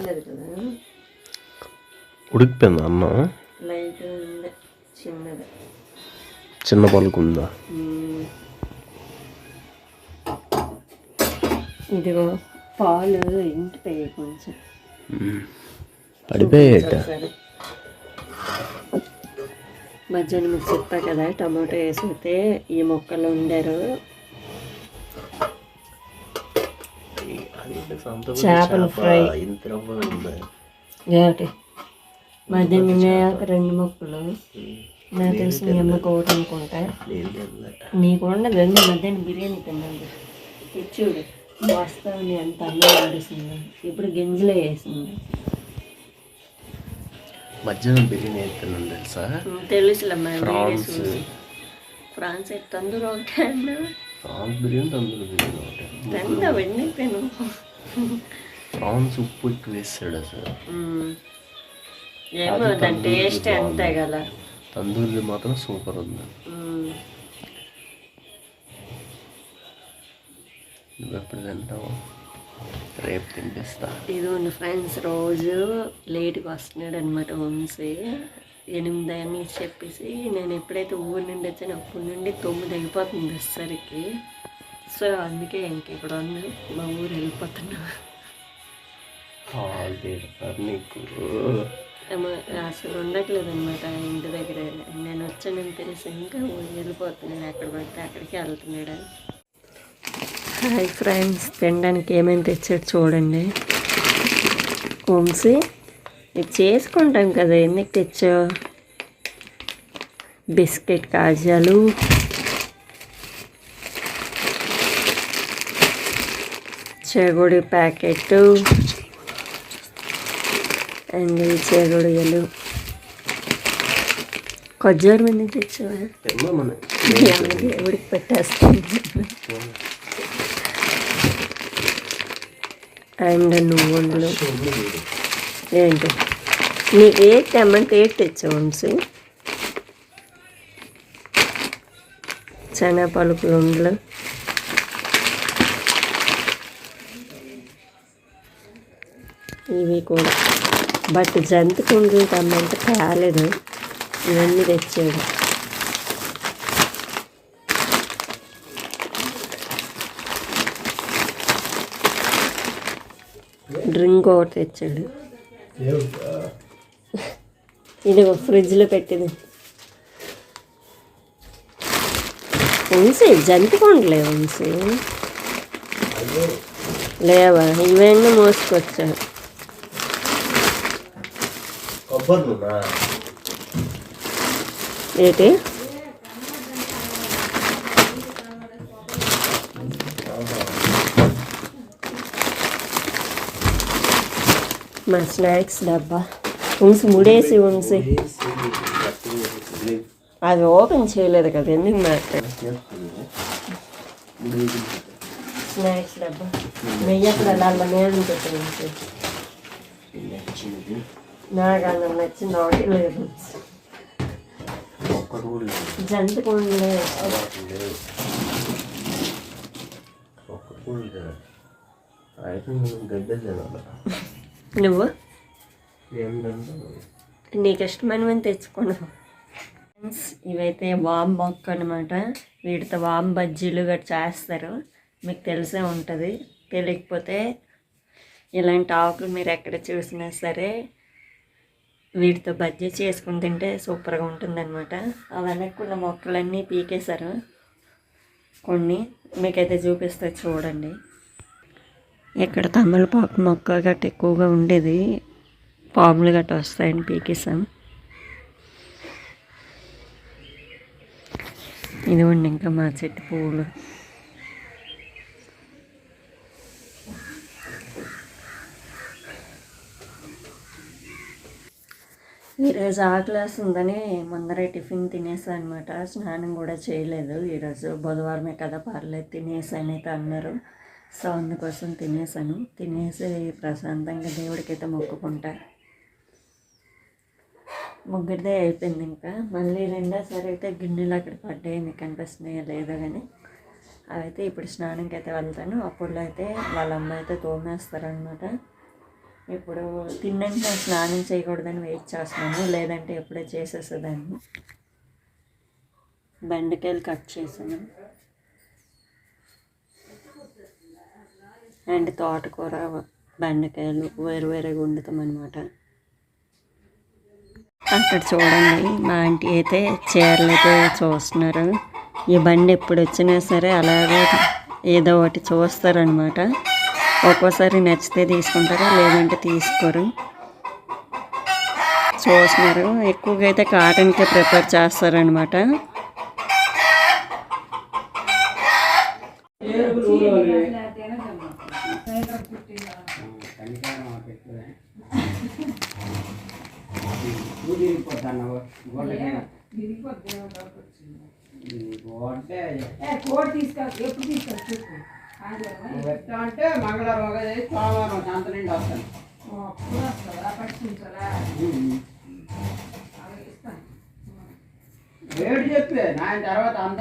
కాలేదు కదా ఉడికిపోయిందా అన్నం లైట్ ఉంది చిన్నది. చిన్న పలుకుందా. ఇదిగో పాలు ఇంటిపోయి కొంచెం. పడిపోయేట మధ్యాహ్నం మీకు చెప్పా కదా టమాటో వేసితే ఈ మొక్కలు ఉండారు చేపల ఫ్రై ఏమిటి మధ్యాహ్నం ఉన్నాయాక రెండు మొక్కలు నాకు తెలిసి మీ అమ్మకి ఒకటి అనుకుంటా నీకు ఉండదు రెండు మధ్యాహ్నం బిర్యానీ తిన్నాను చూడు వస్తావు అంత అన్నం వండిస్తుంది ఇప్పుడు గింజలే వేసింది మధ్యాహ్నం బిర్యానీ అవుతున్నాను తెలుసా తెలుసులమ్మా ప్రాన్స్ ఫ్రాన్స్ తందూరు ఒకటే అన్నా ప్రాన్స్ బిర్యానీ తందూరి బిర్యానీ ఒకటే తిందా వెండి తిను ప్రాన్స్ ఉప్పు ఎక్కువ వేస్తాడు అసలు. ఏమో దాని టేస్ట్ అంతే కదా. తందూరి మాత్రం సూపర్ ఉంది. నువ్వు ఎప్పుడు తింటావు? రేపు తినిపిస్తా ఇది ఉంది ఫ్రెండ్స్ రోజు లేట్గా వస్తున్నాడు అనమాట వంశీ. ఎనిమిది అని చెప్పేసి నేను ఎప్పుడైతే ఊరి నుండి వచ్చానో అప్పటి నుండి తొమ్మిది అయిపోతుంది వచ్చేసరికి సో అందుకే ఇంక ఇక్కడ ఉంది మా ఊరు వెళ్ళిపోతున్నా. కాల్ తీరుతారు నీకు. ఏమో అసలు ఉండట్లేదు అనమాట ఇంటి దగ్గర. నేను వచ్చానని తెలిసి ఇంకా ఊరు వెళ్ళిపోతున్నాడు ఎక్కడ పడితే అక్కడికి వెళ్తున్నాడు. హాయ్ ఫ్రెండ్స్ తినడానికి ఏమేమి తెచ్చాడు చూడండి. వంశీ ఇది చేసుకుంటాం కదా ఎందుకు తెచ్చావు? బిస్కెట్ కాజాలు చెగుడి ప్యాకెట్ అండ్ చెగుడియలు కొజ్జారు మంది తెచ్చావా? తిన్నా మన దేవుడికి పెట్టేస్తాను అండ్ నువ్వుండలు ఏంటి? నీకు ఏ తెమ్మంటే ఏ తెచ్చావు వంశీ? శనగ పలుకులు ఉండలు ఇవి కూడా. బట్ జంతు కుండలు తెమ్మంటే కాలేదు ఇవన్నీ తెచ్చాడు డ్రింక్ ఒకటి తెచ్చాడు. ఇది ఫ్రిడ్జ్లో పెట్టింది. ఉంచి జంతి కొండలే ఉంచి. లేవా? ఇవన్నీ మోసుకొచ్చాడు ఏంటి? మా స్నాక్స్ డబ్బా. ఉంచి ముడేసి ఉంచి. అది ఓపెన్ చేయలేదు కదా ఎందుకు మాట స్నాక్స్ డబ్బా. నెయ్యి అలా నేను పెట్టింది నాకు నచ్చింది ఒకటి లేదు. కూడా లేదు. నువ్వు నీకు ఇష్టమైనవని తెచ్చుకున్నావు ఫ్రెండ్స్, ఇవైతే వామ్ మొక్క అనమాట వీటితో వామ్ బజ్జీలు గట్రా చేస్తారు. మీకు తెలిసే ఉంటుంది. తెలియకపోతే ఇలాంటి ఆకులు మీరు ఎక్కడ చూసినా సరే వీటితో బజ్జీ చేసుకుని తింటే సూపర్గా ఉంటుందన్నమాట. ఆ వెనక్కున్న మొక్కలన్నీ పీకేశారు. కొన్ని మీకైతే చూపిస్తే చూడండి. ఇక్కడ తమలపాకు మొక్క గట్ట ఎక్కువగా ఉండేది. పాములు గట్ట వస్తాయని పీకేసాం ఇదిగోండి ఇంకా మా చెట్టు పువ్వులు ఈరోజు ఉందని ముందరే టిఫిన్ తినేసా అనమాట స్నానం కూడా చేయలేదు ఈరోజు. బుధవారమే కదా పర్లేదు తినేసాను అయితే అన్నారు. సో అందుకోసం తినేసాను. తినేసి ప్రశాంతంగా దేవుడికి అయితే మొక్కుకుంటా. ముగ్గురిదే అయిపోయింది ఇంకా. మళ్ళీ రెండోసారి అయితే గిన్నెలు అక్కడ పడ్డాయి. మీకు కనిపిస్తున్నాయో లేదో కానీ అవైతే ఇప్పుడు స్నానంకి అయితే వెళ్తాను. అప్పుడు అయితే వాళ్ళ అమ్మ అయితే తోమేస్తారనమాట ఇప్పుడు తిన్నాక నేను స్నానం చేయకూడదని వెయిట్ చేస్తున్నాను. లేదంటే ఎప్పుడే చేసేసేదాన్ని. బెండకాయలు కట్ చేశాను. అండ్ తోటకూర బెండకాయలు వేరు వేరుగా వండుతాం అనమాట అక్కడ చూడండి మా ఆంటీ అయితే చీరలు అయితే చూస్తున్నారు. ఈ బండి ఎప్పుడు వచ్చినా సరే అలాగే ఏదో ఒకటి చూస్తారనమాట ఒక్కోసారి నచ్చితే తీసుకుంటారు లేదంటే తీసుకోరు. చూస్తున్నారు. ఎక్కువగా అయితే కాటన్కే ప్రిపేర్ చేస్తారనమాట కోడి ఎప్పుడు తీసుకొచ్చి ఆదివారం ఎట్లా అంటే మంగళవారం ఒక సోమవారం సంత నుండి వస్తాను. రేటు చెప్పే నా తర్వాత అంత